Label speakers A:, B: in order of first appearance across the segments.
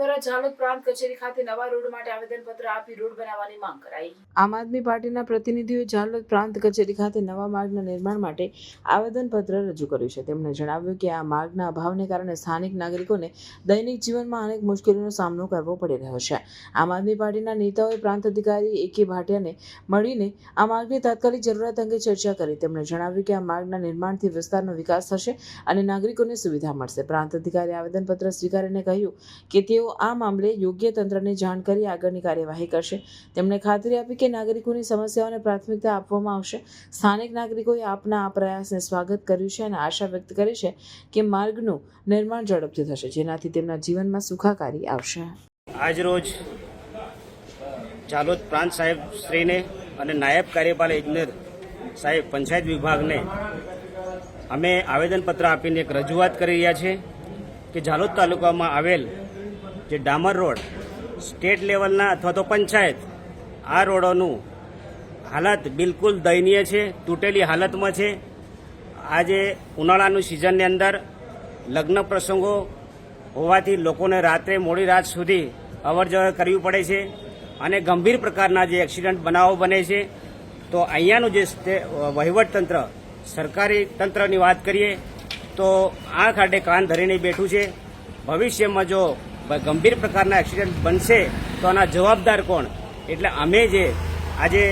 A: દ્વારા ઝાલોદ પ્રાંત કચેરી ખાતે નવા રોડ માટે આવેદનપત્ર આપી રોડ બનાવવાની માંગ કરાઈ. આમ આદમી પાર્ટીના પ્રતિનિધિઓએ ઝાલોદ પ્રાંત કચેરી ખાતે નવા માર્ગના નિર્માણ માટે આવેદનપત્ર રજૂ કર્યું છે. તેમણે જણાવ્યું કે આ માર્ગના અભાવને કારણે સ્થાનિક નાગરિકોને દૈનિક જીવનમાં અનેક મુશ્કેલીનો સામનો કરવો પડી રહ્યો છે. આમ આદમી પાર્ટીના નેતાઓએ પ્રાંત અધિકારી એ કે ભાટિયાને મળીને આ માર્ગની તાત્કાલિક જરૂરિયાત અંગે ચર્ચા કરી. તેમણે જણાવ્યું કે આ માર્ગના નિર્માણથી વિસ્તારનો વિકાસ થશે અને નાગરિકોને સુવિધા મળશે. પ્રાંત અધિકારી આવેદનપત્ર સ્વીકારીને કહ્યું કે તેઓ આ મામલે યોગ્ય તંત્રને જાણ કરી આગળની કાર્યવાહી કરશે. તેમણે ખાતરી આપી કે નાગરિકોની સમસ્યાઓને પ્રાથમિકતા આપવામાં આવશે. સ્થાનિક નાગરિકોએ આપના આ પ્રયાસને સ્વાગત કર્યું છે અને આશા વ્યક્ત કરી છે કે માર્ગનું નિર્માણ ઝડપથી થશે, જેનાથી તેમના જીવનમાં સુખાકારી આવશે.
B: આજરોજ ઝાલોદ પ્રાંત સાહેબ શ્રીને અને નાયબ કાર્યપાલક ઇજનેર સાહેબ પંચાયત વિભાગને અમે આવેદનપત્ર આપીને એક રજૂઆત કરી રહ્યા છે કે ઝાલોદ તાલુકામાં આવેલ જે ડામર રોડ, સ્ટેટ લેવલના અથવા તો પંચાયત, આ રોડોનું હાલત બિલકુલ દયનીય છે, તૂટેલી હાલતમાં છે. આજે ઉનાળાનું સિઝનની અંદર લગ્ન પ્રસંગો હોવાથી લોકોને રાત્રે મોડી રાત સુધી અવર જવર કરવી પડે છે અને ગંભીર પ્રકારના જે એક્સિડન્ટ બનાવો બને છે. તો અહીંયાનું જે વહીવટતંત્ર સરકારી તંત્રની વાત કરીએ, તો આ ખાતે કાન ધરીને બેઠું છે. ભવિષ્યમાં જો ગંભીર પ્રકારના એક્સિડન્ટ બનશે તો આના જવાબદાર કોણ? એટલે અમે જે આજે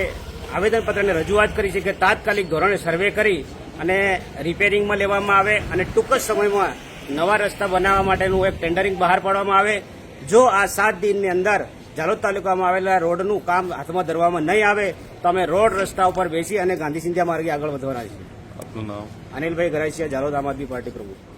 B: આવેદનપત્રને રજૂઆત કરી છે કે તાત્કાલિક ધોરણે સર્વે કરી અને રિપેરિંગમાં લેવામાં આવે અને ટૂંક જ સમયમાં નવા રસ્તા બનાવવા માટેનું એક ટેન્ડરિંગ બહાર પાડવામાં આવે. જો આ સાત દિનની અંદર જાલોદ તાલુકામાં આવેલા રોડનું કામ હાથમાં ધરવામાં નહીં આવે તો અમે રોડ રસ્તા ઉપર બેસી અને ગાંધી સિંધિયા માર્ગે આગળ વધવાના છીએ.
C: આપનું નામ?
B: અનિલભાઈ ગરાસિયા ઝાલોદ આમ આદમી પાર્ટી પ્રમુખ.